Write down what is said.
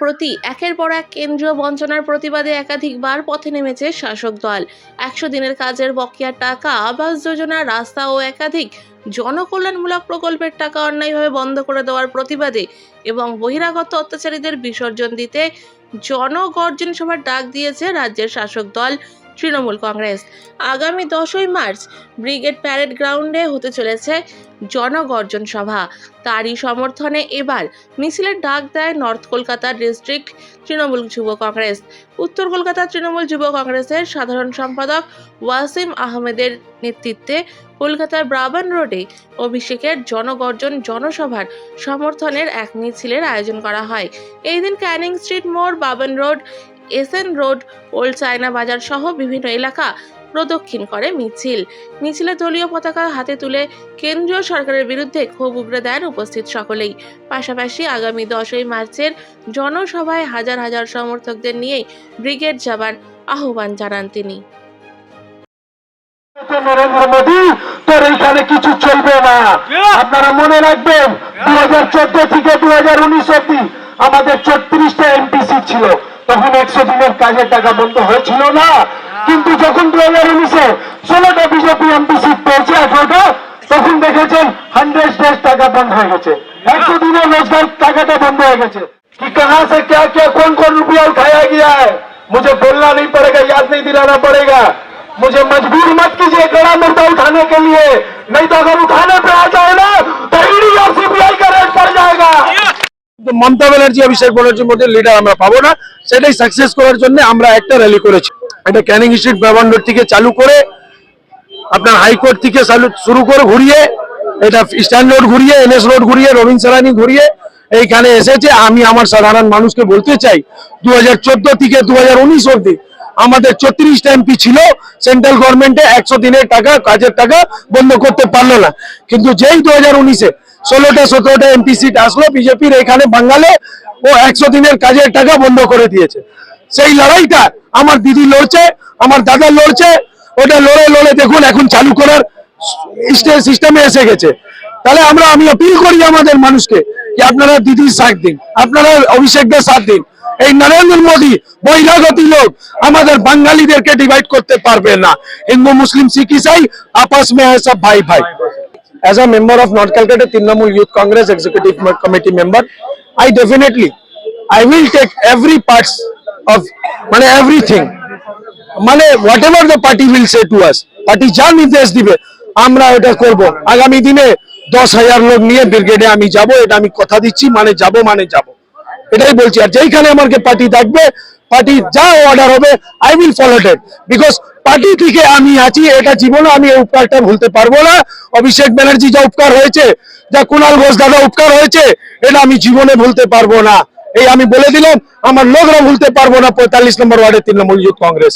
প্রতি একের পর এক কেন্দ্রীয় বঞ্চনার প্রতিবাদে একাধিকবার পথে নেমেছে শাসক দল। একশো দিনের কাজের বকেয়া টাকা, আবাস যোজনা, রাস্তা ও একাধিক জনকল্যাণমূলক প্রকল্পের টাকা অন্যায়ভাবে বন্ধ করে দেওয়ার প্রতিবাদে এবং বহিরাগত অত্যাচারীদের বিসর্জন দিতে জনগর্জন সভার ডাক দিয়েছে রাজ্যের শাসক দল। তৃণমূল কংগ্রেস। আগামী দশই মার্চ ব্রিগেড প্যারেড গ্রাউন্ডে হতে চলেছে জনগর্জন সভা। তারই সমর্থনে এবার মিছিলের ডাক দেয় নর্থ কলকাতার ডিস্ট্রিক্ট তৃণমূল যুব কংগ্রেস। উত্তর কলকাতা তৃণমূল যুব কংগ্রেসের সাধারণ সম্পাদক ওয়াসিম আহমেদের নেতৃত্বে কলকাতার ব্রাবান রোডে অভিষেকের জনগর্জন জনসভার সমর্থনের এক মিছিলের আয়োজন করা হয়। এই দিন ক্যানিং স্ট্রিট মোড় Baban road SN road, old China Bazar সহ বিভিন্ন এলাকা প্রদক্ষিণ করে মিছিল। মিছিলে দলীয় পতাকা হাতে তুলে কেন্দ্রীয় সরকারের বিরুদ্ধে ক্ষোভ উগড়ে দেন উপস্থিত সকলেই। পাশাপাশি আগামী দশই মার্চের জনসভায় হাজার হাজার সমর্থকদের নিয়ে ব্রিগেড যাবার আহ্বান জানান তিনি। নরেন্দ্র মোদী, তোর এইখানে কিছু চলবে না। আপনারা মনে রাখবেন দু থেকে দু হাজার উনিশ অব্দি আমাদের ছত্রিশটা এমপিসি ছিল। তখন একশো দিনের কাজের টাকা বন্ধ হয়েছিল না কিন্তু যখন দু হাজার উনিশে ষোলোটা বিজেপি এমপিসি পেয়েছে আঠারোটা তখন দেখেছেন হান্ড্রেড ডেজ টাকা বন্ধ হয়ে গেছে একশো দিনের রোজগার টাকাটা বন্ধ হয়ে গেছে कि कहां से क्या क्या कौन कौन रुपया उठाया गया है मुझे बोलना नहीं पड़ेगा याद नहीं दिलाना पड़ेगा मुझे मजबूर मत कीजिए कड़ा मुद्दा उठाने के लिए नहीं तो अगर उठाने पे आ जाए ना तो ईडी और सीबीआई का रेट पड़ जाएगा মমতা ব্যানার্জি অভিষেক ব্যানার্জির মধ্যে লিডার আমরা পাবো না। সেটাই সাকসেস করার জন্য আমরা একটা র্যালি করেছি। এটা ক্যানিং স্ট্রিট ব্যবহার থেকে চালু করে, আপনার হাইকোর্ট থেকে শুরু করে ঘুরিয়ে, এটা স্ট্যান্ড রোড ঘুরিয়ে এনএস রোড ঘুরিয়ে, রবীন্দ্র সরানি ঘুরিয়ে এইখানে এসেছে। আমি আমার সাধারণ মানুষকে বলতে চাই দু হাজার চোদ্দ থেকে দু অব্দি আমাদের চত্রিশটা এমপি ছিল সেন্ট্রাল গভর্নমেন্টে একশো দিনের টাকা, কাজের টাকা বন্ধ করতে পারল না। কিন্তু যেই দু হাজার উনিশে ষোলোটা, সতেরোটা এমপি সিট আসলো বিজেপির এখানে বাঙ্গালে ও একশো দিনের কাজের টাকা বন্ধ করে দিয়েছে। সেই লড়াইটা আমার দিদি লড়ছে, আমার দাদা লড়ছে, ওটা লড়ে লড়ে দেখুন এখন চালু করার সিস্টেমে এসে গেছে। তাহলে আমরা, আমি অপিল করি আমাদের মানুষকে যে আপনারা দিদির সাথ দিন, আপনারা অভিষেকদের সাথ দিন। এই নরেন্দ্র মোদী বহিরাগতি লোক আমাদের বাঙালিদেরকে ডিভাইড করতে পারবে না। হিন্দু, মুসলিম, শিখ, ইসাই, আপস মে সব ভাই ভাই as a member of North Calcutta Trinamool Youth Congress Executive Committee member, I definitely, I will take every parts of, মানে everything, মানে whatever the party will say to us, party যা নির্দেশ দিবে আমরা এটা করব আগামী দিনে দশ হাজার লোক নিয়ে ব্রিগেডে আমি যাব এটা আমি কথা দিচ্ছি মানে যাব মানে যাব এটাই বলছি আর যেইখানে আমাকে পার্টি থাকবে পার্টি যা অর্ডার হবে I will follow it because party থেকে আমি আছি, এটা জীবনে আমি এই উপকারটা ভুলতে পারব না। অভিষেক ব্যানার্জি যা উপকার হয়েছে, যা কুণাল ঘোষ দাদা উপকার হয়েছে, এটা আমি জীবনে ভুলতে পারব না। এই আমি বলে দিলাম, আমার লোকরা ভুলতে পারব না, পঁয়তাল্লিশ নম্বর ওয়ার্ডের তৃণমূল ইউথ কংগ্রেস।